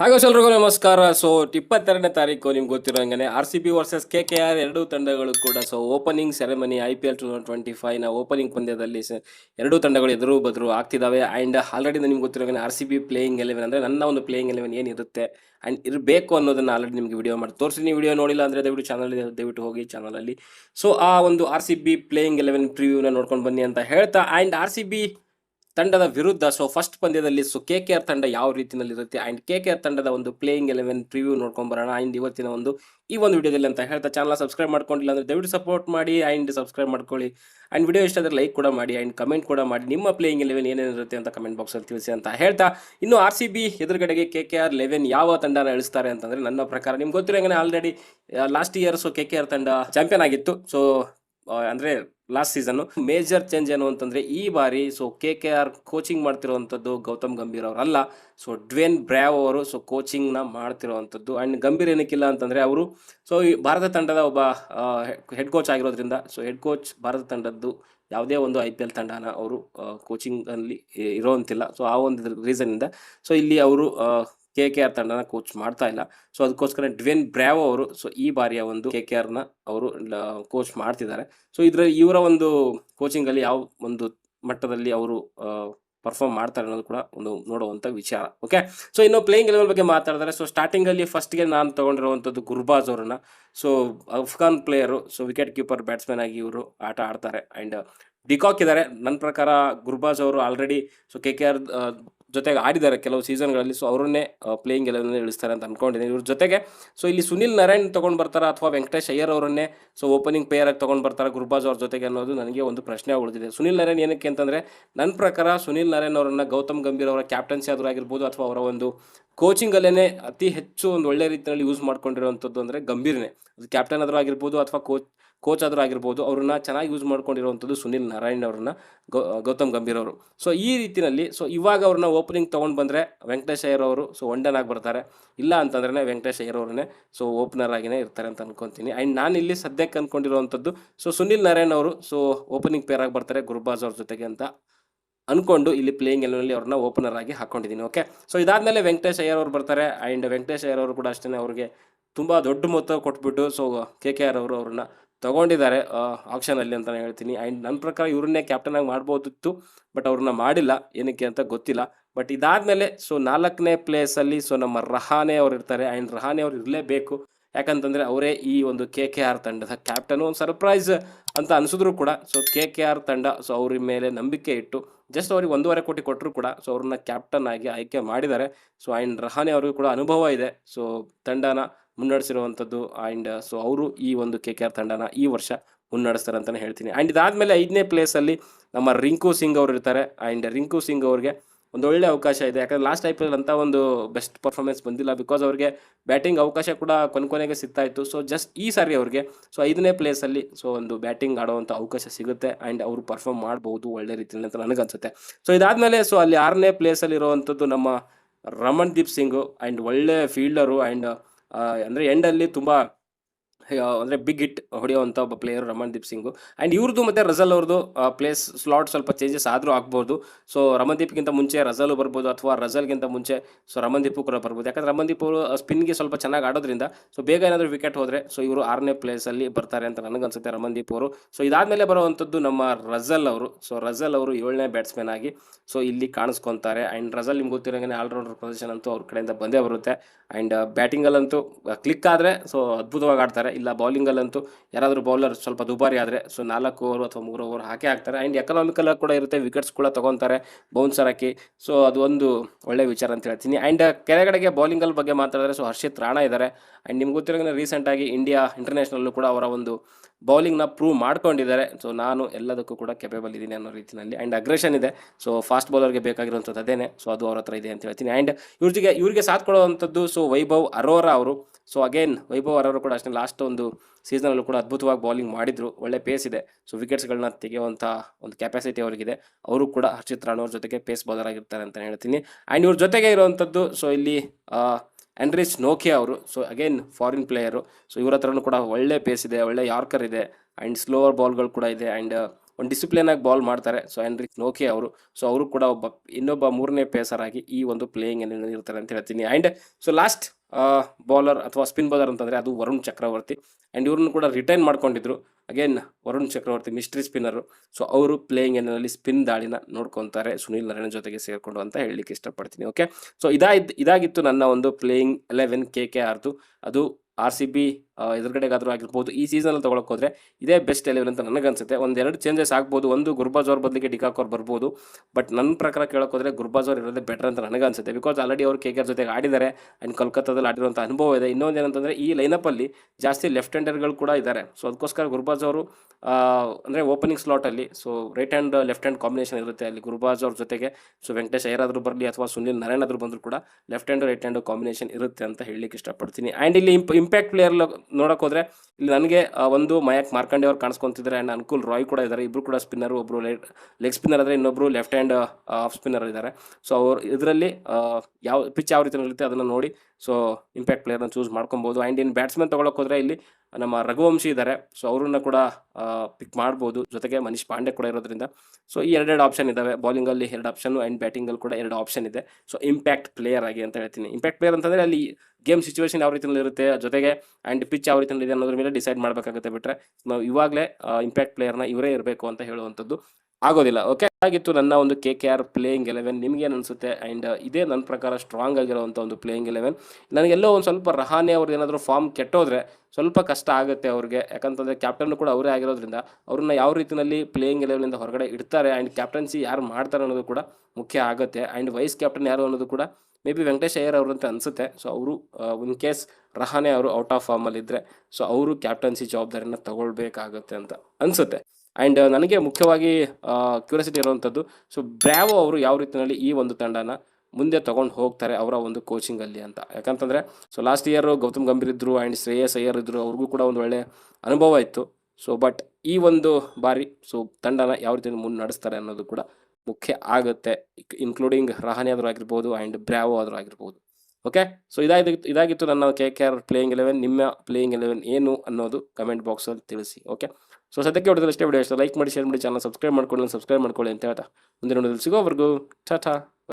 ಹಾಗೆ ಎಲ್ರಿಗೂ ನಮಸ್ಕಾರ. ಸೊ ಇಪ್ಪತ್ತೆರಡನೇ ತಾರೀಕು ನಿಮ್ಗೆ ಗೊತ್ತಿರೋಂಗೆ R C B versus K K R ಎರಡೂ ತಂಡಗಳು ಕೂಡ so opening ceremony I P L two twenty ಫೈವ್ನ opening ಪಂದ್ಯದಲ್ಲಿ ಎರಡೂ ತಂಡಗಳು ಎದುರು ಬದ್ರು ಆಗ್ತಿದ್ದಾವೆ ಆ್ಯಂಡ್ ಆಲ್ರೆಡಿ ನಿಮ್ಗೆ ಗೊತ್ತಿರೋಂಗೆ R C B playing eleven ಅಂದರೆ ನನ್ನ ಒಂದು ಪ್ಲೇಯಿಂಗ್ ಎಲೆವೆನ್ ಏನಿರುತ್ತೆ ಆ್ಯಂಡ್ ಇರಬೇಕು ಅನ್ನೋದನ್ನ ಆಲ್ರೆಡಿ ನಿಮಗೆ ವಿಡಿಯೋ ಮಾಡಿ ತೋರಿಸಿ ವಿಡಿಯೋ ನೋಡಿಲ್ಲ ಅಂದರೆ ದಯವಿಟ್ಟು ಚಾನಲ್ ದಯವಿಟ್ಟು ಹೋಗಿ ಚಾನಲಲ್ಲಿ ಸೊ ಆ ಒಂದು R C B playing eleven ಪ್ರಿವ್ಯೂನ ನೋಡ್ಕೊಂಡು ಬನ್ನಿ ಅಂತ ಹೇಳ್ತಾ. ಆ್ಯಂಡ್ ಆರ್ ಸಿ ಬಿ ತಂಡದ ವಿರುದ್ಧ ಸೊ ಫಸ್ಟ್ ಪಂದ್ಯದಲ್ಲಿ ಸೊ ಕೆ ಕೆ ಆರ್ ತಂಡ ಯಾವ ರೀತಿಯಲ್ಲಿ ಇರುತ್ತೆ ಆ್ಯಂಡ್ ಕೆ ಕೆ ಆರ್ ತಂಡದ ಒಂದು ಪ್ಲೇಯಿಂಗ್ ಎಲೆವೆನ್ ಪ್ರಿವ್ಯೂ ನೋಡ್ಕೊಂಡು ಬರೋಣ ಆ್ಯಂಡ್ ಇವತ್ತಿನ ಒಂದು, ಈ ಒಂದು ವಿಡಿಯೋದಲ್ಲಿ ಅಂತ ಹೇಳ್ತಾ ಚಾನಲ್ ಸಬ್ಸ್ಕ್ರೈಬ್ ಮಾಡ್ಕೊಂಡಿಲ್ಲ ಅಂದರೆ ದಯವಿಟ್ಟು ಸಪೋರ್ಟ್ ಮಾಡಿ ಆ್ಯಂಡ್ ಸಬ್ಸ್ಕ್ರೈಬ್ ಮಾಡ್ಕೊಳ್ಳಿ. ಆ್ಯಂಡ್ ವಿಡಿಯೋ ಇಷ್ಟ ಆದರೆ ಲೈಕ್ ಕೂಡ ಮಾಡಿ ಆ್ಯಂಡ್ ಕಮೆಂಟ್ ಕೂಡ ಮಾಡಿ. ನಿಮ್ಮ ಪ್ಲೇಯಿಂಗ್ ಎಲೆವೆನ್ ಏನೇನಿರುತ್ತೆ ಅಂತ ಕಮೆಂಟ್ ಬಾಕ್ಸಲ್ಲಿ ತಿಳಿಸಿ ಅಂತ ಹೇಳ್ತಾ. ಇನ್ನು ಆರ್ ಸಿ ಬಿ ಎದುರುಗಡೆಗೆ ಕೆ ಕೆ ಆರ್ ಲೆವೆನ್ ಯಾವ ತಂಡನ ಇಳಿಸ್ತಾರೆ ಅಂತಂದರೆ ನನ್ನ ಪ್ರಕಾರ ನಿಮ್ಗೆ ಗೊತ್ತಿರೋಂಗೆ already last year so K K R ತಂಡ ಚಾಂಪಿಯನ್ ಆಗಿತ್ತು. ಸೊ ಅಂದರೆ ಲಾಸ್ಟ್ ಸೀಸನ್ ಮೇಜರ್ ಚೇಂಜ್ ಏನು ಅಂತಂದ್ರೆ ಈ ಬಾರಿ so K K R coaching ಮಾಡ್ತಿರುವಂಥದ್ದು Gautam Gambhir ಅವರಲ್ಲ ಸೊ ಡ್ವೇನ್ ಬ್ರ್ಯಾವ್ ಅವರು ಸೊ ಕೋಚಿಂಗ್ನ ಮಾಡ್ತಿರುವಂಥದ್ದು. ಆ್ಯಂಡ್ ಗಂಭೀರ್ ಏನಕ್ಕಿಲ್ಲ ಅಂತಂದರೆ ಅವರು ಸೊ ಈ ಭಾರತ ತಂಡದ ಒಬ್ಬ ಹೆಡ್ ಕೋಚ್ ಆಗಿರೋದ್ರಿಂದ ಸೊ ಹೆಡ್ ಕೋಚ್ ಭಾರತ ತಂಡದ್ದು ಯಾವುದೇ ಒಂದು ಐ ಪಿ ಎಲ್ ತಂಡನ ಅವರು ಕೋಚಿಂಗಲ್ಲಿ ಇರೋವಂತಿಲ್ಲ. ಸೊ ಆ ಒಂದು ರೀಸನಿಂದ ಸೊ ಇಲ್ಲಿ ಅವರು ಕೆ ಕೆ ಆರ್ ತಂಡನ ಕೋಚ್ ಮಾಡ್ತಾ ಇಲ್ಲ. ಸೊ ಅದಕ್ಕೋಸ್ಕರ ಡ್ವೆನ್ ಬ್ರಾವೋ ಅವರು ಸೊ ಈ ಬಾರಿಯ ಒಂದು ಕೆ ಕೆ ಆರ್ನ ಅವರು ಕೋಚ್ ಮಾಡ್ತಿದ್ದಾರೆ. ಸೊ ಇದರ ಇವರ ಒಂದು ಕೋಚಿಂಗಲ್ಲಿ ಯಾವ ಒಂದು ಮಟ್ಟದಲ್ಲಿ ಅವರು ಪರ್ಫಾರ್ಮ್ ಮಾಡ್ತಾರೆ ಅನ್ನೋದು ಕೂಡ ಒಂದು ನೋಡುವಂಥ ವಿಚಾರ ಓಕೆ ಸೊ ಇನ್ನು ಪ್ಲೇಯಿಂಗ್ ಲೆವೆಲ್ ಬಗ್ಗೆ ಮಾತಾಡಿದ್ರೆ ಸೊ ಸ್ಟಾರ್ಟಿಂಗಲ್ಲಿ ಫಸ್ಟ್ಗೆ ನಾನು ತೊಗೊಂಡಿರುವಂಥದ್ದು ಗುರ್ಬಾಜ್ ಅವರನ್ನ. So Afghan player so wicket keeper batsman ಆಗಿ ಇವರು ಆಟ ಆಡ್ತಾರೆ. ಆ್ಯಂಡ್ ಡಿಕಾಕ್ ಇದ್ದಾರೆ ನನ್ನ ಪ್ರಕಾರ ಗುರ್ಬಾಜ್ ಅವರು already so K K R ಜೊತೆಗೆ ಆಡಿದ್ದಾರೆ ಕೆಲವು ಸೀಸನ್ಗಳಲ್ಲಿ ಸೊ ಅವರನ್ನೇ ಪ್ಲೇಯಿಂಗ್ ಎಲೆವೆನ್ ಇಳಿಸ್ತಾರೆ ಅಂತ ಅನ್ಕೊಂಡಿದ್ದೀನಿ. ಇವ್ರ ಜೊತೆಗೆ ಸೊ ಇಲ್ಲಿ ಸುನಿಲ್ ನಾರಾಯಣ್ ತೊಗೊಂಡು ಬರ್ತಾರಾ ಅಥವಾ ವೆಂಕಟೇಶ್ ಅಯ್ಯರ್ ಅವರನ್ನೇ ಸೊ ಓಪನಿಂಗ್ ಪ್ಲೇಯರ್ ಆಗಿ ತೊಗೊಂಡು ಬರ್ತಾರೆ ಗುರ್ಬಾಜ್ ಅವ್ರ ಜೊತೆಗೆ ಅನ್ನೋದು ನನಗೆ ಒಂದು ಪ್ರಶ್ನೆ ಉಳಿದಿದೆ. ಸುನಿಲ್ ನಾರಾಯಣ್ ಏನಕ್ಕೆ ಅಂತಂದರೆ ನನ್ನ ಪ್ರಕಾರ ಸುನಿಲ್ ನಾರಾಯಣ್ ಅವರನ್ನು ಗೌತಮ್ ಗಂಭೀರ್ ಅವರ ಕ್ಯಾಪ್ಟನ್ಸಿ ಆದರೂ ಆಗಿರ್ಬೋದು ಅಥವಾ ಅವರ ಒಂದು ಕೋಚಿಂಗಲ್ಲೇ ಅತಿ ಹೆಚ್ಚು ಒಂದು ಒಳ್ಳೆ ರೀತಿಯಲ್ಲಿ ಯೂಸ್ ಮಾಡ್ಕೊಂಡಿರುವಂಥದ್ದು ಅಂದರೆ ಗಂಭೀರ್ನೇ. ಅದು ಕ್ಯಾಪ್ಟನ್ ಆದರೂ ಆಗಿರ್ಬೋದು ಅಥವಾ ಕೋಚ್ ಕೋಚ್ ಆದರೂ ಆಗಿರ್ಬೋದು, ಅವ್ರನ್ನ ಚೆನ್ನಾಗಿ ಯೂಸ್ ಮಾಡ್ಕೊಂಡಿರುವಂಥದ್ದು ಸುನಿಲ್ ನಾರಾಯಣ್ ಅವ್ರನ್ನ ಗೌತಮ್ ಗಂಭೀರ್ ಅವರು. ಸೊ ಈ ರೀತಿಯಲ್ಲಿ ಸೊ ಇವಾಗ ಅವ್ರನ್ನ ಓಪನಿಂಗ್ ತೊಗೊಂಡು ಬಂದರೆ ವೆಂಕಟೇಶ್ ಅಯ್ಯರ್ ಅವರು ಸೊ ಒನ್ ಬರ್ತಾರೆ. ಇಲ್ಲ ಅಂತಂದ್ರೆ ವೆಂಕಟೇಶ್ ಅಯ್ಯರ್ ಅವ್ರನ್ನೇ ಸೊ ಓಪನರ್ ಆಗಿನೇ ಇರ್ತಾರೆ ಅಂತ ಅನ್ಕೊತೀನಿ. ಆ್ಯಂಡ್ ನಾನು ಇಲ್ಲಿ ಸದ್ಯಕ್ಕೆ ಅಂದ್ಕೊಂಡಿರುವಂಥದ್ದು ಸೊ ಸುನಿಲ್ ನಾರಾಯಣ್ ಅವರು ಸೊ ಓಪನಿಂಗ್ ಪೇರ್ ಆಗಿ ಬರ್ತಾರೆ ಗುರುಬಾಜ್ ಅವ್ರ ಜೊತೆಗೆ ಅಂತ ಅಂದ್ಕೊಂಡು ಇಲ್ಲಿ ಪ್ಲೇಯಿಂಗ್ ಎಲೆವನಲ್ಲಿ ಅವ್ರನ್ನ ಓಪನರ್ ಆಗಿ ಹಾಕೊಂಡಿದ್ದೀನಿ ಓಕೆ ಸೊ ಇದಾದಮೇಲೆ ವೆಂಕಟೇಶ್ ಅಯ್ಯರ್ ಅವರು ಬರ್ತಾರೆ. ಆ್ಯಂಡ್ ವೆಂಕಟೇಶ್ ಅಯ್ಯರ್ ಅವರು ಕೂಡ ಅಷ್ಟೇ ಅವ್ರಿಗೆ ತುಂಬ ದೊಡ್ಡ ಮೊತ್ತ ಕೊಟ್ಬಿಟ್ಟು ಸೊ ಕೆ ಕೆ ಆರ್ ಅವರು ಅವ್ರನ್ನ ತಗೊಂಡಿದ್ದಾರೆ ಆಪ್ಷನಲ್ಲಿ ಅಂತ ಹೇಳ್ತೀನಿ. ಆ್ಯಂಡ್ ನನ್ನ ಪ್ರಕಾರ ಇವ್ರನ್ನೇ ಕ್ಯಾಪ್ಟನ್ ಆಗಿ ಮಾಡ್ಬೋದಿತ್ತು ಬಟ್ ಅವ್ರನ್ನ ಮಾಡಿಲ್ಲ. ಏನಕ್ಕೆ ಅಂತ ಗೊತ್ತಿಲ್ಲ. ಬಟ್ ಇದಾದಮೇಲೆ ಸೊ ನಾಲ್ಕನೇ ಪ್ಲೇಸಲ್ಲಿ ಸೊ ನಮ್ಮ ರಹಾನೆ ಅವ್ರು ಇರ್ತಾರೆ. ಆ್ಯಂಡ್ ರಹಾನೆ ಅವ್ರು ಇರಲೇಬೇಕು. ಯಾಕಂತಂದರೆ ಅವರೇ ಈ ಒಂದು ಕೆ ಕೆ ಆರ್ ತಂಡದ ಕ್ಯಾಪ್ಟನು ಒಂದು ಸರ್ಪ್ರೈಸ್ ಅಂತ ಅನಿಸಿದ್ರು ಕೂಡ ಸೊ ಕೆ ಕೆ ಆರ್ ತಂಡ ಸೊ ಅವ್ರ ಮೇಲೆ ನಂಬಿಕೆ ಇಟ್ಟು ಜಸ್ಟ್ ಅವ್ರಿಗೆ ಒಂದೂವರೆ ಕೋಟಿ ಕೊಟ್ಟರು ಕೂಡ ಸೊ ಅವ್ರನ್ನ ಕ್ಯಾಪ್ಟನ್ ಆಗಿ ಆಯ್ಕೆ ಮಾಡಿದ್ದಾರೆ. ಸೊ ಆ್ಯಂಡ್ ರಹಾನೆ ಅವ್ರಿಗೂ ಕೂಡ ಅನುಭವ ಇದೆ. ಸೊ ತಂಡನ ಮುನ್ನಡೆಸಿರುವಂಥದ್ದು. ಆ್ಯಂಡ್ ಸೊ ಅವರು ಈ ಒಂದು ಕೆ ಕೆ ಆರ್ ತಂಡನ ಈ ವರ್ಷ ಮುನ್ನಡೆಸ್ತಾರೆ ಅಂತಲೇ ಹೇಳ್ತೀನಿ. ಆ್ಯಂಡ್ ಇದಾದಮೇಲೆ ಐದನೇ ಪ್ಲೇಸಲ್ಲಿ ನಮ್ಮ ರಿಂಕು ಸಿಂಗ್ ಅವರು ಇರ್ತಾರೆ. ಆ್ಯಂಡ್ ರಿಂಕು ಸಿಂಗ್ ಅವ್ರಿಗೆ ಒಂದು ಒಳ್ಳೆ ಅವಕಾಶ ಇದೆ. ಯಾಕಂದರೆ ಲಾಸ್ಟ್ ಐ ಪಿ ಎಲ್ ಅಂತ ಒಂದು ಬೆಸ್ಟ್ ಪರ್ಫಾರ್ಮೆನ್ಸ್ ಬಂದಿಲ್ಲ. ಬಿಕಾಸ್ ಅವ್ರಿಗೆ ಬ್ಯಾಟಿಂಗ್ ಅವಕಾಶ ಕೂಡ ಕೊನೆ ಕೊನೆಗೆ ಸಿಗ್ತಾ ಇತ್ತು ಸೊ ಜಸ್ಟ್ ಈ ಸಾರಿ ಅವ್ರಿಗೆ ಸೊ ಐದನೇ ಪ್ಲೇಸಲ್ಲಿ ಸೊ ಒಂದು ಬ್ಯಾಟಿಂಗ್ ಆಡುವಂಥ ಅವಕಾಶ ಸಿಗುತ್ತೆ. ಆ್ಯಂಡ್ ಅವರು ಪರ್ಫಾರ್ಮ್ ಮಾಡ್ಬೋದು ಒಳ್ಳೆ ರೀತಿಯಲ್ಲಿ ಅಂತ ನನಗನ್ಸುತ್ತೆ. ಸೊ ಇದಾದಮೇಲೆ ಸೊ ಅಲ್ಲಿ ಆರನೇ ಪ್ಲೇಸಲ್ಲಿ ಇರುವಂಥದ್ದು ನಮ್ಮ ರಮಣ್ದೀಪ್ ಸಿಂಗು. ಆ್ಯಂಡ್ ಒಳ್ಳೆ ಫೀಲ್ಡರು ಆ್ಯಂಡ್ ಅಂದರೆ ಎಂಡಲ್ಲಿ ತುಂಬ ಅಂದರೆ ಬಿಗ್ ಹಿಟ್ ಹೊಡೆಯುವಂಥ ಒಬ್ಬ ಪ್ಲೇಯರ್ ರಮಣ್ದೀಪ್ ಸಿಂಗು. ಆ್ಯಂಡ್ ಇವ್ರದ್ದು ಮತ್ತು ರಜಲ್ ಅವ್ರದ್ದು ಪ್ಲೇಸ್ ಸ್ಲಾಟ್ ಸ್ವಲ್ಪ ಚೇಂಜಸ್ ಆದರೂ ಆಗ್ಬೋದು. ಸೊ ರಮನ್ದೀಪ್ಗಿಂತ ಮುಂಚೆ ರಜಲು ಬರ್ಬೋದು ಅಥವಾ ರಜಲ್ಗಿಂತ ಮುಂಚೆ ಸೊ ರಮನ್ದೀಪು ಕೂಡ ಬರ್ಬೋದು. ಯಾಕಂದ್ರೆ ರಮನ್ದೀಪ್ ಅವರು ಸ್ಪಿನ್ಗೆ ಸ್ವಲ್ಪ ಚೆನ್ನಾಗಿ ಆಡೋದ್ರಿಂದ ಸೊ ಬೇಗ ಏನಾದರೂ ವಿಕೆಟ್ ಹೋದರೆ ಸೊ ಇವರು ಆರನೇ ಪ್ಲೇಸಲ್ಲಿ ಬರ್ತಾರೆ ಅಂತ ನನಗನ್ಸುತ್ತೆ ರಮನ್ದೀಪ್ ಅವರು. ಸೊ ಇದಾದಮೇಲೆ ಬರುವಂಥದ್ದು ನಮ್ಮ ರಜಲ್ ಅವರು. ಸೊ ರಜಲ್ ಅವರು ಏಳನೇ ಬ್ಯಾಟ್ಸ್ಮನ್ ಆಗಿ ಸೊ ಇಲ್ಲಿ ಕಾಣಿಸ್ಕೊತಾರೆ. ಆ್ಯಂಡ್ ರಜಲ್ ನಿಮ್ಗೆ ಗೊತ್ತಿರೋಂಗೆ ಆಲ್ರೌಂಡರ್ ಪೊಸಿಷನ್ ಅಂತೂ ಅವ್ರ ಕಡೆಯಿಂದ ಬಂದೇ ಬರುತ್ತೆ. ಆ್ಯಂಡ್ ಬ್ಯಾಟಿಂಗಲ್ಲಂತೂ ಕ್ಲಿಕ್ ಆದರೆ ಸೊ ಅದ್ಭುತವಾಗಿ ಆಡ್ತಾರೆ. ಇಲ್ಲ ಬೌಲಿಂಗಲ್ಲಂತೂ ಯಾರಾದರೂ ಬೌಲರ್ ಸ್ವಲ್ಪ ದುಬಾರಿ ಆದರೆ ಸೊ ನಾಲ್ಕು ಓವರ್ ಅಥವಾ ಮೂರು ಓವರ್ ಹಾಕೇ ಹಾಕ್ತಾರೆ. ಆ್ಯಂಡ್ ಎಕನಾಮಿಕಲ್ ಕೂಡ ಇರುತ್ತೆ ವಿಕೆಟ್ಸ್ ಕೂಡ ತೊಗೊತಾರೆ ಬೌನ್ಸರ್ ಹಾಕಿ. ಸೊ ಅದು ಒಂದು ಒಳ್ಳೆ ವಿಚಾರ ಅಂತ ಹೇಳ್ತೀನಿ. ಆ್ಯಂಡ್ ಕೆಳಗಡೆಗೆ ಬೌಲಿಂಗಲ್ ಬಗ್ಗೆ ಮಾತಾಡಿದ್ರೆ ಸೊ ಹರ್ಷಿತ್ ರಾಣಾ ಇದ್ದಾರೆ ಆ್ಯಂಡ್ ನಿಮ್ಗೆ ಗೊತ್ತಿರೋ ರೀಸೆಂಟಾಗಿ ಇಂಡಿಯಾ ಇಂಟರ್ನ್ಯಾಷನಲ್ಲೂ ಕೂಡ ಅವರ ಒಂದು ಬೌಲಿಂಗ್ನ ಪ್ರೂವ್ ಮಾಡ್ಕೊಂಡಿದ್ದಾರೆ. ಸೊ ನಾನು ಎಲ್ಲದಕ್ಕೂ ಕೂಡ ಕೆಪೇಬಲ್ ಇದ್ದೀನಿ ಅನ್ನೋ ರೀತಿಯಲ್ಲಿ ಆ್ಯಂಡ್ ಅಗ್ರೆಷನ್ ಇದೆ. ಸೊ ಫಾಸ್ಟ್ ಬೌಲರ್ಗೆ ಬೇಕಾಗಿರುವಂಥದ್ದು ಅದೇನೆ. ಸೊ ಅದು ಅವ್ರ ಹತ್ರ ಇದೆ ಅಂತ ಹೇಳ್ತೀನಿ. ಆ್ಯಂಡ್ ಇವ್ರಿಗೆ ಇವ್ರಿಗೆ ಸಾಥ್ ಕೊಡುವಂಥದ್ದು ಸೊ ವೈಭವ್ ಅರೋರಾ ಅವರು. ಸೊ ಅಗೇನ್ ವೈಭವ್ ಅರೋರು ಕೂಡ ಅಷ್ಟೇ. ಲಾಸ್ಟ್ ಒಂದು ಸೀಸನಲ್ಲೂ ಕೂಡ ಅದ್ಭುತವಾಗಿ ಬೌಲಿಂಗ್ ಮಾಡಿದ್ರು. ಒಳ್ಳೆ ಪೇಸ್ ಇದೆ. ಸೊ ವಿಕೆಟ್ಸ್ಗಳನ್ನ ತೆಗೆಯುವಂಥ ಒಂದು ಕೆಪಾಸಿಟಿ ಅವರಿಗಿದೆ. ಅವರು ಕೂಡ ಹರ್ಷಿತ್ ರಾಣ್ ಅವ್ರ ಜೊತೆಗೆ ಪೇಸ್ ಬೌಲರ್ ಆಗಿರ್ತಾರೆ ಅಂತ ಹೇಳ್ತೀನಿ. ಆ್ಯಂಡ್ ಇವ್ರ ಜೊತೆಗೆ ಇರುವಂಥದ್ದು ಸೊ ಇಲ್ಲಿ ಆ್ಯಂಡ್ರಿಚ್ ನೋಕಿಯಾ ಅವರು. So again foreign player so ಇವ್ರ ಹತ್ರನೂ ಕೂಡ ಒಳ್ಳೆ ಪೇಸ್ ಇದೆ, ಒಳ್ಳೆ ಯಾರ್ಕರ್ ಇದೆ ಆ್ಯಂಡ್ ಸ್ಲೋವರ್ ಬಾಲ್ಗಳು ಕೂಡ ಇದೆ ಆ್ಯಂಡ್ ಒಂದು ಡಿಸಿಪ್ಲಿನ್ ಆಗಿ ಬಾಲ್ ಮಾಡ್ತಾರೆ. ಸೊ ಆ್ಯಂಡ್ರಿಕ್ ನೋಕೆ ಅವರು. ಸೊ ಅವರು ಕೂಡ ಒಬ್ಬ, ಇನ್ನೊಬ್ಬ ಮೂರನೇ ಪೇಸರ್ ಆಗಿ ಈ ಒಂದು ಪ್ಲೇಯಿಂಗ್ ಇರ್ತಾರೆ ಅಂತ ಹೇಳ್ತೀನಿ. ಆ್ಯಂಡ್ ಸೊ ಲಾಸ್ಟ್ ಬೌಲರ್ ಅಥವಾ ಸ್ಪಿನ್ ಬೌಲರ್ ಅಂತಂದರೆ ಅದು ವರುಣ್ ಚಕ್ರವರ್ತಿ. ಆ್ಯಂಡ್ ಇವ್ರನ್ನೂ ಕೂಡ ರಿಟೈನ್ ಮಾಡ್ಕೊಂಡಿದ್ರು. Again Varun Chakravarthy mystery spinner so ಅವರು ಪ್ಲೇಯಿಂಗ್ ಎನ್ನಲ್ಲಿ ಸ್ಪಿನ್ ದಾಳಿನ ನೋಡ್ಕೊತಾರೆ ಸುನಿಲ್ ನರೇನ್ ಜೊತೆಗೆ ಸೇರಿಕೊಂಡು ಅಂತ ಹೇಳಲಿಕ್ಕೆ ಇಷ್ಟಪಡ್ತೀನಿ ಓಕೆ ಸೊ ಇದಾಗಿತ್ತು ನನ್ನ ಒಂದು ಪ್ಲೇಯಿಂಗ್ ಎಲೆವೆನ್ ಕೆ ಕೆ ಆರ್ದು. ಅದು ಆರ್ ಸಿ ಬಿ ಎದುರುಗಡೆಗಾದರೂ ಆಗಿರ್ಬೋದು, ಈ ಸೀಸನಲ್ಲಿ ತೊಗೊಳಕ್ಕೆ ಹೋದರೆ ಇದೇ ಬೆಸ್ಟ್ ಎಲೆವೆನ್ ಅಂತ ನನಗನ್ಸುತ್ತೆ. ಒಂದೆರಡು ಚೇಂಜಸ್ ಆಗ್ಬೋದು, ಒಂದು ಗುರ್ಬಾಜ್ ಅವ್ರ ಬದಲಿಗೆ ಡಿಕಾಕ್ ಅವ್ರು ಬರ್ಬೋದು ಬಟ್ ನನ್ನ ಪ್ರಕಾರ ಕೇಳಕ್ಕೆ ಹೋದರೆ ಗುರ್ಬಾಜ್ ಅವ್ರು ಇರೋದೇ ಬೆಟರ್ ಅಂತ ನನಗನ್ಸುತ್ತೆ. ಬಿಕಾಸ್ ಆಲ್ರೆಡಿ ಅವರು ಕೆ ಕೆ ಜೊತೆಗೆ ಆಡಿದ್ದಾರೆ ಆ್ಯಂಡ್ ಕೋಲ್ಕತ್ತಾದಲ್ಲಿ ಆಡಿರುವಂಥ ಅನುಭವ ಇದೆ. ಇನ್ನೊಂದು ಏನಂತಂದರೆ, ಈ ಲೈನಪ್ಪಲ್ಲಿ ಜಾಸ್ತಿ ಲೆಫ್ಟ್ ಹ್ಯಾಂಡರ್ಗಳು ಕೂಡ ಇದ್ದಾರೆ ಸೊ ಅದಕ್ಕೋಸ್ಕರ ಗುರ್ಬಾಜ್ ಅವರು ಅಂದರೆ opening ಸ್ಲಾಟಲ್ಲಿ so right hand left hand combination ಇರುತ್ತೆ ಅಲ್ಲಿ ಗುರುಬಾಜ್ ಅವ್ರ ಜೊತೆಗೆ. ಸೊ ವೆಂಕಟೇಶ್ ಅಯ್ಯರಾದರೂ ಬರಲಿ ಅಥವಾ ಸುನಿಲ್ ನಾರಾಯಣ್ ಆದರೂ ಬಂದರೂ ಕೂಡ left hand right hand combination ಇರುತ್ತೆ ಅಂತ ಹೇಳಲಿಕ್ಕೆ ಇಷ್ಟಪಡ್ತೀನಿ. ಆ್ಯಂಡ್ ಇಲ್ಲಿ ಇಂಪ್ ಇಂಪ್ಯಾಕ್ಟ್ ಪ್ಲೇಯರ್ ನೋಡೋಕೆ ಹೋದರೆ ಇಲ್ಲಿ ನನಗೆ ಒಂದು ಮಯಕ್ ಮಾರ್ಕಂಡೆ ಅವ್ರು ಕಾಣಿಸ್ಕೊಂತಿದ್ದಾರೆ ಆ್ಯಂಡ್ ಅನುಕೂಲ್ ರಾಯ್ ಕೂಡ ಇದ್ದಾರೆ ಇಬ್ಬರು ಕೂಡ ಸ್ಪಿನ್ನರ್ ಒಬ್ಬರು ಲೆಗ್ ಸ್ಪಿನ್ನರ್ ಆದರೆ ಇನ್ನೊಬ್ಬರು ಲೆಫ್ಟ್ ಹ್ಯಾಂಡ್ ಆಫ್ ಸ್ಪಿನ್ನರ್ ಇದ್ದಾರೆ ಸೊ ಅವ್ರು ಇದರಲ್ಲಿ ಯಾವ, ಪಿಚ್ ಯಾವ ರೀತಿ ಇರುತ್ತೆ ಅದನ್ನು ನೋಡಿ ಸೊ ಇಂಪ್ಯಾಕ್ಟ್ ಪ್ಲೇಯರ್ನ ಚೂಸ್ ಮಾಡ್ಕೊಬೋದು. ಆ್ಯಂಡ್ ಇನ್ ಬ್ಯಾಟ್ಸ್ಮನ್ ಹೋದರೆ ಇಲ್ಲಿ ನಮ್ಮ ರಘುವಂಶಿ ಇದ್ದಾರೆ ಸೊ ಅವರನ್ನು ಕೂಡ ಪಿಕ್ ಮಾಡ್ಬೋದು. ಜೊತೆಗೆ ಮನೀಶ್ ಪಾಂಡೆ ಕೂಡ ಇರೋದ್ರಿಂದ. ಸೊ ಈ ಎರಡೆರಡು ಆಪ್ಷನ್ ಇದ್ದಾವೆ ಬೌಲಿಂಗಲ್ಲಿ ಎರಡು ಆಪ್ಷನ್ ಆ್ಯಂಡ್ ಬ್ಯಾಟಿಂಗಲ್ಲಿ ಕೂಡ ಎರಡು ಆಪ್ಷನ್ ಇದೆ. ಸೊ ಇಂಪ್ಯಾಕ್ಟ್ ಪ್ಲೇಯರ್ ಆಗಿ ಅಂತ ಹೇಳ್ತೀನಿ. ಇಂಪ್ಯಾಕ್ಟ್ ಪ್ಲೇಯರ್ ಅಂತಂದರೆ ಅಲ್ಲಿ ಗೇಮ್ ಸಿಚುವೇಶನ್ ಯಾವ ರೀತಿಯಲ್ಲಿ ಇರುತ್ತೆ, ಜೊತೆಗೆ ಆ್ಯಂಡ್ ಪಿಚ್ ಯಾವ ರೀತಿಯಲ್ಲಿ ಇದೆ ಅನ್ನೋದ್ರ ಮೇಲೆ ಡಿಸೈಡ್ ಮಾಡಬೇಕಾಗುತ್ತೆ ಬಿಟ್ಟರೆ ನಾವು ಇವಾಗಲೇ ಇಂಪ್ಯಾಕ್ಟ್ ಪ್ಲೇಯರ್ನ ಇವರೇ ಇರಬೇಕು ಅಂತ ಹೇಳುವಂಥದ್ದು. ಆಗೋದಿಲ್ಲ. ಓಕೆ ಆಗಿತ್ತು ನನ್ನ ಒಂದು K K R playing eleven ನಿಮಗೇನು ಅನಿಸುತ್ತೆ? ಆ್ಯಂಡ್ ಇದೇ ನನ್ನ ಪ್ರಕಾರ ಸ್ಟ್ರಾಂಗ್ ಆಗಿರೋವಂಥ ಒಂದು ಪ್ಲೇಯಿಂಗ್ ಎಲೆವೆನ್ ನನಗೆಲ್ಲೋ ಒಂದು ಸ್ವಲ್ಪ ರಹಾನೆ ಅವ್ರದ್ದು ಏನಾದರೂ ಫಾರ್ಮ್ ಕೆಟ್ಟೋದ್ರೆ ಸ್ವಲ್ಪ ಕಷ್ಟ ಆಗುತ್ತೆ ಅವ್ರಿಗೆ. ಯಾಕಂತಂದರೆ ಕ್ಯಾಪ್ಟನ್ ಕೂಡ ಅವರೇ ಆಗಿರೋದ್ರಿಂದ ಅವ್ರನ್ನ ಯಾವ ರೀತಿಯಲ್ಲಿ ಪ್ಲೇಯಿಂಗ್ ಎಲೆವೆನಿಂದ ಹೊರಗಡೆ ಇಡ್ತಾರೆ ಆ್ಯಂಡ್ ಕ್ಯಾಪ್ಟನ್ಸಿ ಯಾರು ಮಾಡ್ತಾರೆ ಅನ್ನೋದು ಕೂಡ ಮುಖ್ಯ ಆಗುತ್ತೆ. ಆ್ಯಂಡ್ ವೈಸ್ ಕ್ಯಾಪ್ಟನ್ ಯಾರು ಅನ್ನೋದು ಕೂಡ ಮೇ ಬಿ ವೆಂಕಟೇಶ್ ಅಯ್ಯರ್ ಅವರು ಅಂತ ಅನಿಸುತ್ತೆ. ಸೊ ಅವರು ಇನ್ ಕೇಸ್ ರಹಾನೆ ಅವರು ಔಟ್ ಆಫ್ ಫಾರ್ಮಲ್ಲಿದ್ದರೆ ಸೊ ಅವರು ಕ್ಯಾಪ್ಟನ್ಸಿ ಜವಾಬ್ದಾರಿನ ತಗೊಳ್ಬೇಕಾಗುತ್ತೆ ಅಂತ ಅನಿಸುತ್ತೆ. ಆ್ಯಂಡ್ ನನಗೆ ಮುಖ್ಯವಾಗಿ ಕ್ಯೂರಿಯಾಸಿಟಿ ಇರುವಂಥದ್ದು ಸೊ ಬ್ರಾವೋ ಅವರು ಯಾವ ರೀತಿಯಲ್ಲಿ ಈ ಒಂದು ತಂಡನ ಮುಂದೆ ತೊಗೊಂಡು ಹೋಗ್ತಾರೆ ಅವರ ಒಂದು ಕೋಚಿಂಗಲ್ಲಿ ಅಂತ. ಯಾಕಂತಂದರೆ so last year Gautam Gambhir ಇದ್ದರು ಆ್ಯಂಡ್ ಶ್ರೇಯಸ್ ಅಯ್ಯರ್ ಇದ್ದರು ಅವ್ರಿಗೂ ಕೂಡ ಒಂದು ಒಳ್ಳೆಯ ಅನುಭವ ಇತ್ತು. ಸೊ ಬಟ್ ಈ ಒಂದು ಬಾರಿ ಸೊ ತಂಡನ ಯಾವ ರೀತಿ ಮುಂದೆ ನಡೆಸ್ತಾರೆ ಅನ್ನೋದು ಕೂಡ ಮುಖ್ಯ ಆಗುತ್ತೆ. ಇನ್ಕ್ಲೂಡಿಂಗ್ ರಹಾನಿ ಆದರೂ ಆಗಿರ್ಬೋದು ಆ್ಯಂಡ್ ಬ್ರಾವೋ ಆದರೂ ಆಗಿರ್ಬೋದು. ಓಕೆ ಸೊ ಇದಾಗಿತ್ತು ಇದಾಗಿತ್ತು ನನ್ನ K K R playing eleven ನಿಮ್ಮ ಪ್ಲೇಯಿಂಗ್ ಎಲೆವೆನ್ ಏನು ಅನ್ನೋದು ಕಮೆಂಟ್ ಬಾಕ್ಸಲ್ಲಿ ತಿಳಿಸಿ. ಓಕೆ ಸೊ ಸದ್ಯಕ್ಕೆ ಹೊಡೆದಲ್ಲಿ ಇಷ್ಟೇ ವಿಡಿಯೋ ಇಷ್ಟ. ಲೈಕ್ ಮಾಡಿ ಶೇರ್ ಮಾಡಿ ಚಾನಲ್ ಸಬ್ಸ್ಕ್ರೈಬ್ ಮಾಡ್ಕೊಳ್ಳಿ ಸಬ್ಸ್ಕ್ರೈಬ್ ಮಾಡ್ಕೊಳ್ಳಿ ಅಂತ ಹೇಳ್ತಾ. ಮುಂದಿನ ಸಿಗೋವರೆಗೂ ಟಾಟಾ.